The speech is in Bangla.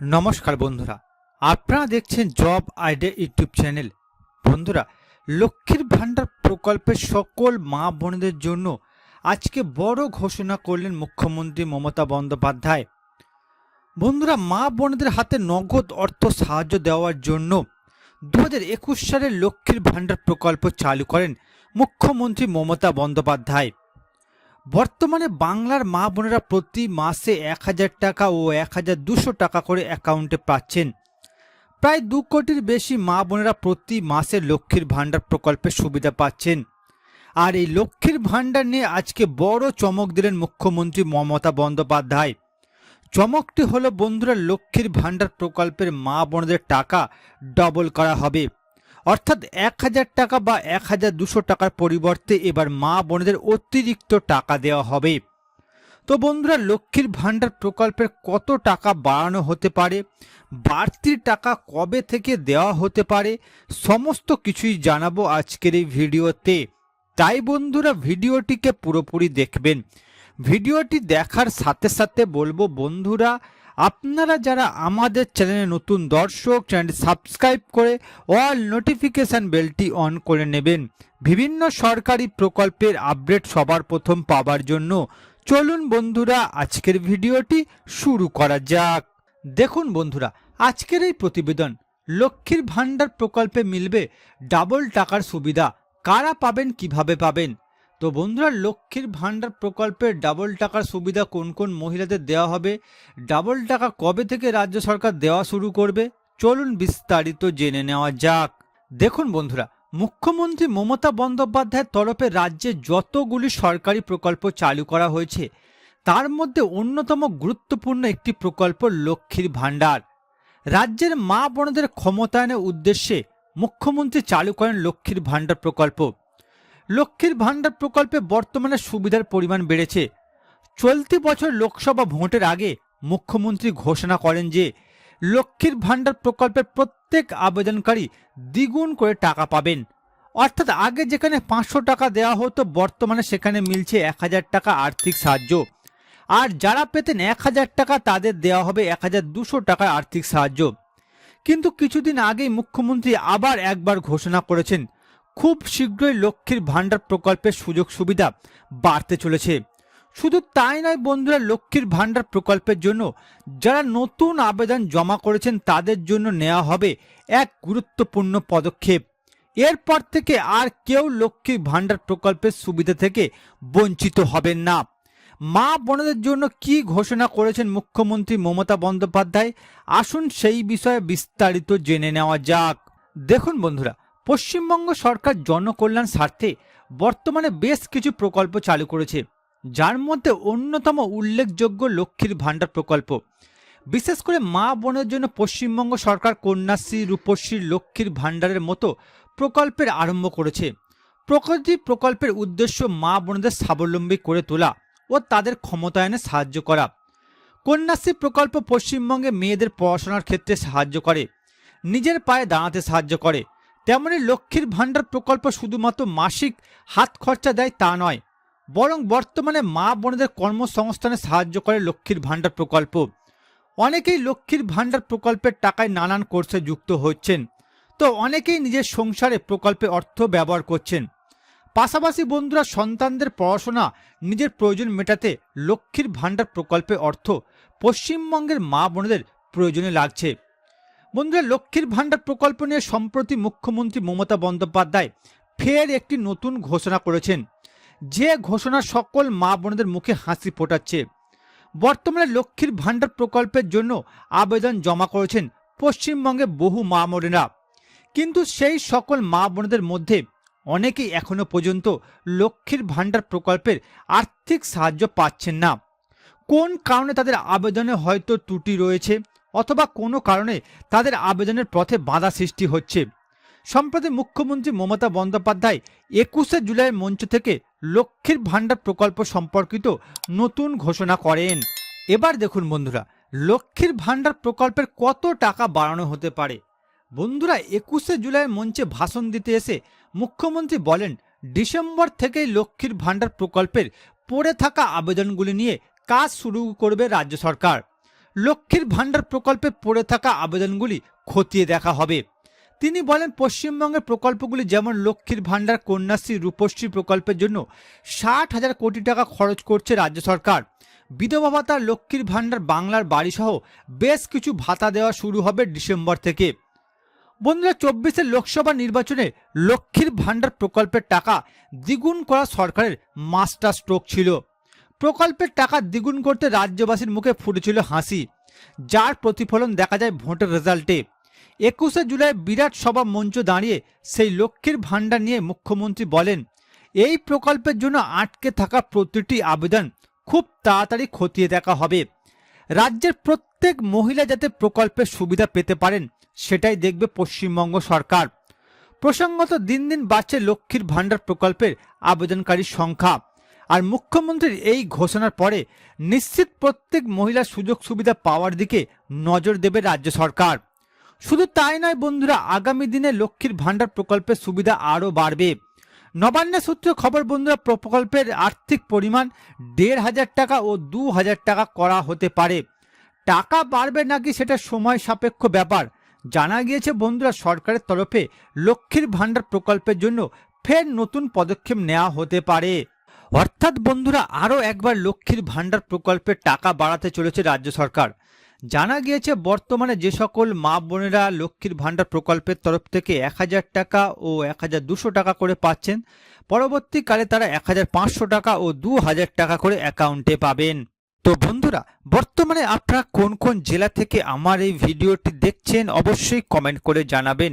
নমস্কার বন্ধুরা, আপনারা দেখছেন জব আইডিয়া ইউটিউব চ্যানেল। বন্ধুরা, লক্ষ্মীর ভাণ্ডার প্রকল্পের সকল মা বোনদের জন্য আজকে বড় ঘোষণা করলেন মুখ্যমন্ত্রী মমতা বন্দ্যোপাধ্যায়। বন্ধুরা, মা বোনদের হাতে নগদ অর্থ সাহায্য দেওয়ার জন্য দু হাজার একুশ সালে লক্ষ্মীর ভাণ্ডার প্রকল্প চালু করেন মুখ্যমন্ত্রী মমতা বন্দ্যোপাধ্যায়। বর্তমানে বাংলার মা বোনেরা প্রতি মাসে এক হাজার টাকা ও এক হাজার দুশো টাকা করে অ্যাকাউন্টে পাচ্ছেন। প্রায় দু কোটির বেশি মা বোনেরা প্রতি মাসে লক্ষ্মীর ভাণ্ডার প্রকল্পের সুবিধা পাচ্ছেন। আর এই লক্ষ্মীর ভাণ্ডার নিয়ে আজকে বড় চমক দিলেন মুখ্যমন্ত্রী মমতা বন্দ্যোপাধ্যায়। চমকটি হলো, বন্ধুরা, লক্ষ্মীর ভাণ্ডার প্রকল্পের মা বোনদের টাকা ডবল করা হবে। অর্থাৎ এক হাজার টাকা বা এক হাজার দুশো টাকার পরিবর্তে এবার মা বোনদের অতিরিক্ত টাকা দেওয়া হবে। তো বন্ধুরা, লক্ষ্মীর ভাণ্ডার প্রকল্পের কত টাকা বাড়ানো হতে পারে? বাড়তি টাকা কবে থেকে দেওয়া হতে পারে? সমস্ত কিছুই জানাব আজকের এই ভিডিওতে। তাই বন্ধুরা, ভিডিওটিকে পুরোপুরি দেখবেন। ভিডিওটি দেখার সাথে সাথে বলব বন্ধুরা আপনারা যারা আমাদের চ্যানেলে নতুন দর্শক, চ্যানেলটি সাবস্ক্রাইব করে অল নোটিফিকেশান বেলটি অন করে নেবেন। বিভিন্ন সরকারি প্রকল্পের আপডেট সবার প্রথম পাওয়ার জন্য চলুন বন্ধুরা, আজকের ভিডিওটি শুরু করা যাক। দেখুন বন্ধুরা, আজকের এই প্রতিবেদন লক্ষ্মীর ভাণ্ডার প্রকল্পে মিলবে ডাবল টাকার সুবিধা। কারা পাবেন, কীভাবে পাবেন? তো বন্ধুরা, লক্ষ্মীর ভাণ্ডার প্রকল্পের ডাবল টাকার সুবিধা কোন কোন মহিলাদের দেওয়া হবে? ডাবল টাকা কবে থেকে রাজ্য সরকার দেওয়া শুরু করবে? চলুন বিস্তারিত জেনে নেওয়া যাক। দেখুন বন্ধুরা, মুখ্যমন্ত্রী মমতা বন্দ্যোপাধ্যায়ের তরফে রাজ্যে যতগুলি সরকারি প্রকল্প চালু করা হয়েছে, তার মধ্যে অন্যতম গুরুত্বপূর্ণ একটি প্রকল্প লক্ষ্মীর ভাণ্ডার। রাজ্যের মা বোনদের ক্ষমতায়নের উদ্দেশ্যে মুখ্যমন্ত্রী চালু করেন লক্ষ্মীর ভাণ্ডার প্রকল্প। লক্ষ্মীর ভাণ্ডার প্রকল্পে বর্তমানে সুবিধার পরিমাণ বেড়েছে। চলতি বছর লোকসভা ভোটের আগে মুখ্যমন্ত্রী ঘোষণা করেন যে, লক্ষ্মীর ভাণ্ডার প্রকল্পের প্রত্যেক আবেদনকারী দ্বিগুণ করে টাকা পাবেন। অর্থাৎ আগে যেখানে পাঁচশো টাকা দেওয়া হতো, বর্তমানে সেখানে মিলছে এক হাজার টাকা আর্থিক সাহায্য। আর যারা পেতেন এক হাজার টাকা, তাদের দেওয়া হবে এক হাজার দুশো টাকা আর্থিক সাহায্য। কিন্তু কিছুদিন আগেই মুখ্যমন্ত্রী আবার একবার ঘোষণা করেছেন খুব শীঘ্রই লক্ষ্মীর ভাণ্ডার প্রকল্পের সুযোগ সুবিধা বাড়তে চলেছে। শুধু তাই নয় বন্ধুরা, লক্ষ্মীর ভাণ্ডার প্রকল্পের জন্য যারা নতুন আবেদন জমা করেছেন তাদের জন্য নেওয়া হবে এক গুরুত্বপূর্ণ পদক্ষেপ। এরপর থেকে আর কেউ লক্ষ্মীর ভাণ্ডার প্রকল্পের সুবিধা থেকে বঞ্চিত হবেন না। মা বোনদের জন্য কি ঘোষণা করেছেন মুখ্যমন্ত্রী মমতা বন্দ্যোপাধ্যায়? আসুন সেই বিষয়ে বিস্তারিত জেনে নেওয়া যাক। দেখুন বন্ধুরা পশ্চিমবঙ্গ সরকার জনকল্যাণ স্বার্থে বর্তমানে বেশ কিছু প্রকল্প চালু করেছে, যার মধ্যে অন্যতম উল্লেখযোগ্য লক্ষ্মীর ভাণ্ডার প্রকল্প। বিশেষ করে মা বোনের জন্য পশ্চিমবঙ্গ সরকার কন্যাশ্রী রূপশ্রী লক্ষ্মীর ভাণ্ডারের মতো প্রকল্পের আরম্ভ করেছে। প্রকৃতি প্রকল্পের উদ্দেশ্য মা বোনদের স্বাবলম্বী করে তোলা ও তাদের ক্ষমতায়নে সাহায্য করা। কন্যাশ্রী প্রকল্প পশ্চিমবঙ্গে মেয়েদের পড়াশোনার ক্ষেত্রে সাহায্য করে, নিজের পায়ে দাঁড়াতে সাহায্য করে তেমনি লক্ষ্মীর ভাণ্ডার প্রকল্প শুধুমাত্র মাসিক হাত খরচা দেয় তা নয়, বরং বর্তমানে মা বোনদের কর্মসংস্থানে সাহায্য করে লক্ষ্মীর ভাণ্ডার প্রকল্প। অনেকেই লক্ষ্মীর ভাণ্ডার প্রকল্পের টাকায় নানান কোর্সে যুক্ত হচ্ছেন। তো অনেকেই নিজের সংসারে প্রকল্পে অর্থ ব্যবহার করছেন। পাশাপাশি বন্ধুরা সন্তানদের পড়াশোনা নিজের প্রয়োজন মেটাতে লক্ষ্মীর ভাণ্ডার প্রকল্পে অর্থ পশ্চিমবঙ্গের মা বোনদের প্রয়োজনে লাগছে। বন্ধুরা, লক্ষ্মীর ভাণ্ডার প্রকল্প নিয়ে সম্প্রতি মুখ্যমন্ত্রী মমতা বন্দ্যোপাধ্যায় ফের একটি নতুন ঘোষণা করেছেন। যে ঘোষণা সকল মা বোনদের মুখে হাসি ফোটাচ্ছে। বর্তমানে লক্ষ্মীর ভাণ্ডার প্রকল্পের জন্য আবেদন জমা করেছেন পশ্চিমবঙ্গে বহু মা বোনেরা। কিন্তু সেই সকল মা বোনদের মধ্যে অনেকেই এখনও পর্যন্ত লক্ষ্মীর ভাণ্ডার প্রকল্পের আর্থিক সাহায্য পাচ্ছেন না। কোন কারণে তাদের আবেদনে হয়তো ত্রুটি রয়েছে? অথবা কোনো কারণে তাদের আবেদনের পথে বাধা সৃষ্টি হচ্ছে। সম্প্রতি মুখ্যমন্ত্রী মমতা বন্দ্যোপাধ্যায় একুশে জুলাই মঞ্চ থেকে লক্ষ্মীর ভাণ্ডার প্রকল্প সম্পর্কিত নতুন ঘোষণা করেন। এবার দেখুন বন্ধুরা, লক্ষ্মীর ভাণ্ডার প্রকল্পের কত টাকা বাড়ানো হতে পারে? বন্ধুরা, একুশে জুলাই মঞ্চে ভাষণ দিতে এসে মুখ্যমন্ত্রী বলেন, ডিসেম্বর থেকেই লক্ষ্মীর ভাণ্ডার প্রকল্পের পড়ে থাকা আবেদনগুলি নিয়ে কাজ শুরু করবে রাজ্য সরকার। লক্ষ্মীর ভাণ্ডার প্রকল্পে পড়ে থাকা আবেদনগুলি খতিয়ে দেখা হবে। তিনি বলেন, পশ্চিমবঙ্গের প্রকল্পগুলি যেমন লক্ষ্মীর ভাণ্ডার, কন্যাশ্রী, রূপশ্রী প্রকল্পের জন্য ষাট হাজার কোটি টাকা খরচ করছে রাজ্য সরকার। বিধবা ভাতা, লক্ষ্মীর ভাণ্ডার, বাংলার বাড়িসহ বেশ কিছু ভাতা দেওয়া শুরু হবে ডিসেম্বর থেকে। বন্ধুরা চব্বিশের লোকসভা নির্বাচনে লক্ষ্মীর ভাণ্ডার প্রকল্পের টাকা দ্বিগুণ করা সরকারের মাস্টার স্ট্রোক ছিল। প্রকল্পের টাকা দ্বিগুণ করতে রাজ্যবাসীর মুখে ফুটেছিল হাসি, যার প্রতিফলন দেখা যায় ভোটের রেজাল্টে। একুশে জুলাই বিরাট সভা মঞ্চ দাঁড়িয়ে সেই লক্ষ্মীর ভাণ্ডার নিয়ে মুখ্যমন্ত্রী বলেন, এই প্রকল্পের জন্য আটকে থাকা প্রতিটি আবেদন খুব তাড়াতাড়ি খতিয়ে দেখা হবে। রাজ্যের প্রত্যেক মহিলা যাতে প্রকল্পের সুবিধা পেতে পারেন, সেটাই দেখবে পশ্চিমবঙ্গ সরকার। প্রসঙ্গত দিন দিন বাড়ছে লক্ষ্মীর ভাণ্ডার প্রকল্পের আবেদনকারীর সংখ্যা। আর মুখ্যমন্ত্রীর এই ঘোষণার পরে নিশ্চিত প্রত্যেক মহিলার সুযোগ সুবিধা পাওয়ার দিকে নজর দেবে রাজ্য সরকার। শুধু তাই নয় বন্ধুরা, আগামী দিনে লক্ষ্মীর ভাণ্ডার প্রকল্পের সুবিধা আরও বাড়বে। নবান্নের সূত্রে খবর বন্ধুরা, প্রকল্পের আর্থিক পরিমাণ দেড় হাজার টাকা ও দু হাজার টাকা করা হতে পারে। টাকা বাড়বে নাকি সেটা সময় সাপেক্ষ ব্যাপার। জানা গিয়েছে বন্ধুরা, সরকারের তরফে লক্ষ্মীর ভাণ্ডার প্রকল্পের জন্য ফের নতুন পদক্ষেপ নেওয়া হতে পারে। অর্থাৎ বন্ধুরা, আরও একবার লক্ষ্মীর ভাণ্ডার প্রকল্পের টাকা বাড়াতে চলেছে রাজ্য সরকার। জানা গিয়েছে, বর্তমানে যে সকল মা বোনেরা লক্ষ্মীর ভাণ্ডার প্রকল্পের তরফ থেকে এক হাজার টাকা ও এক হাজার দুশো টাকা করে পাচ্ছেন, পরবর্তীকালে তারা এক হাজার পাঁচশো টাকা ও দু হাজার টাকা করে অ্যাকাউন্টে পাবেন। তো বন্ধুরা, বর্তমানে আপনারা কোন কোন জেলা থেকে আমার এই ভিডিওটি দেখছেন, অবশ্যই কমেন্ট করে জানাবেন।